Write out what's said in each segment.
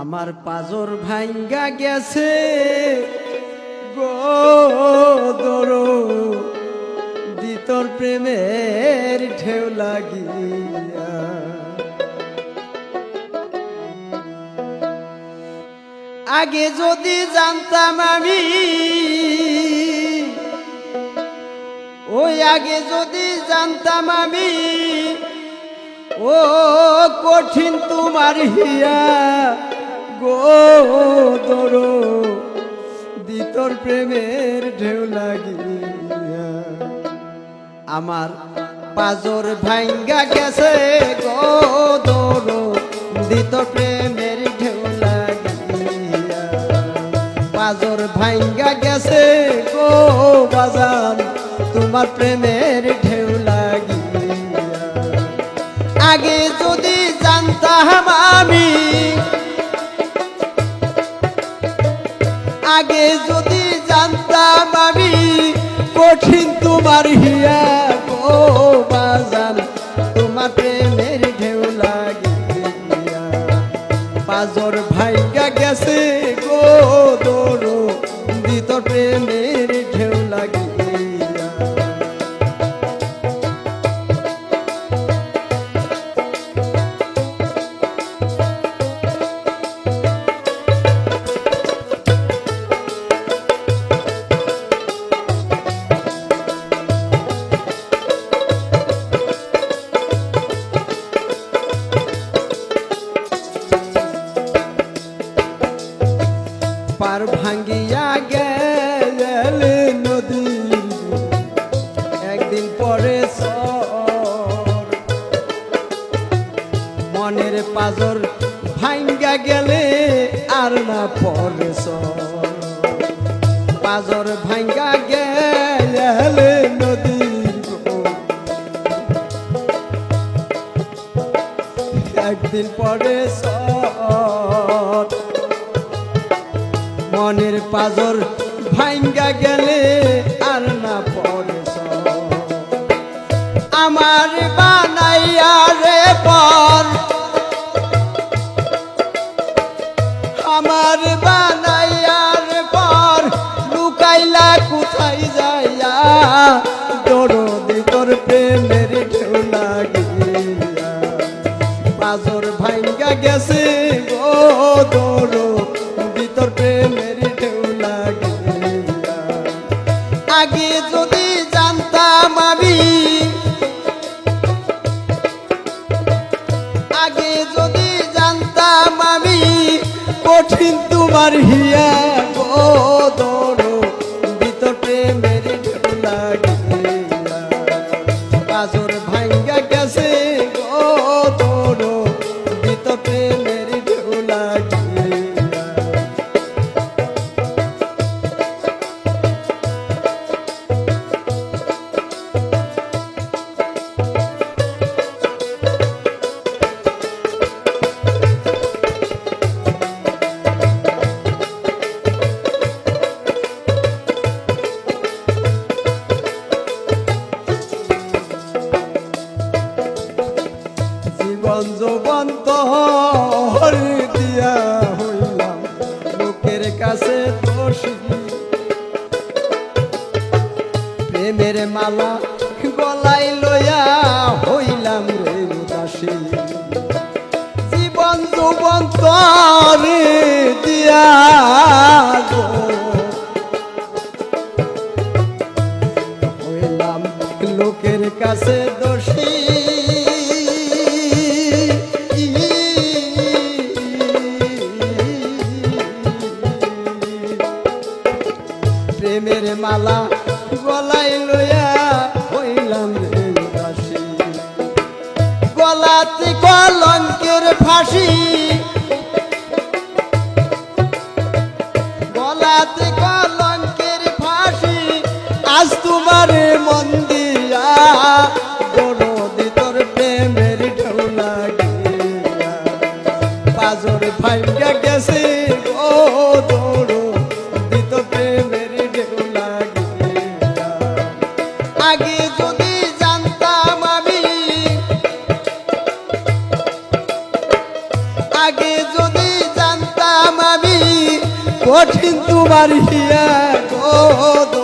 আমার পাজর ভাঙ্গা গেছে গো দরো। দিতর প্রেমের ঢেউ লাগিয়া। আগে যদি জানতাম আমি ওই আগে যদি জানতাম আমি, ও কঠিন তোমার হিয়া। গো দরো দিতর প্রেমের ঢেউ লাগিয়া। আমার পাজর ভাঙ্গা গেছে গো দরো দিতর প্রেমের ঢেউ লাগিয়া। পাজর ভাঙ্গা গেছে গো বাজান, তোমার প্রেমের ঢেউ লাগিয়া। আগে যদি জানতাম আমি আগে যদি জানতাম আমি কঠিন তোমার হিয়া গো বাজান তোমার প্রেমের ঢেউ লাগিয়া পাজর ভাইগা গেছে গো দোরো দিত প্রেমের মনের পাজর ভাঙ্গা গেলে আর না পরে পাজর ভাঙ্গা গেলে একদিন পরে মনের পাজর ভাঙ্গা গেলে আর না পরে। আমার তোমার হিয়া গো দৌড়ো ভিতর প্রেমের ঢেউ প্রেমের মালা গলাই লইয়া হইলাম রে উদাসী। জীবন যৌবন তোর দিয়া হইলাম লোকের কাছে মালা গলাই লইয়া হইলাম দাসী গলাতে কলঙ্কের ফাঁসি। গলাতে কলঙ্কের ফাঁসি। আজ তোমার মন কঠিন তোমার হিয়া গো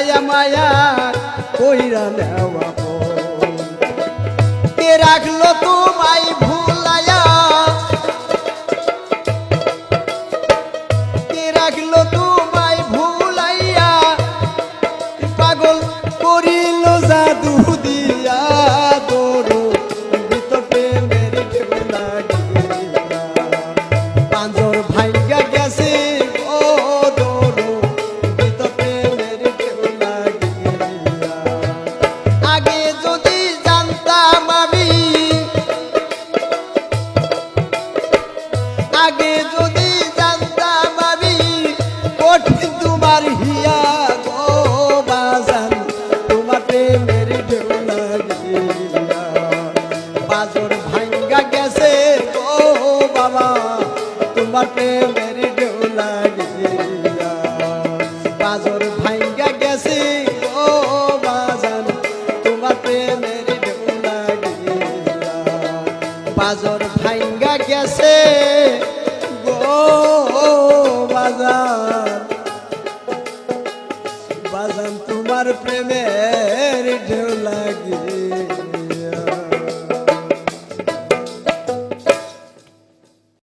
মায়া মায়া কইরা নেওয়া কে রাখল তোমায় ভু বাজার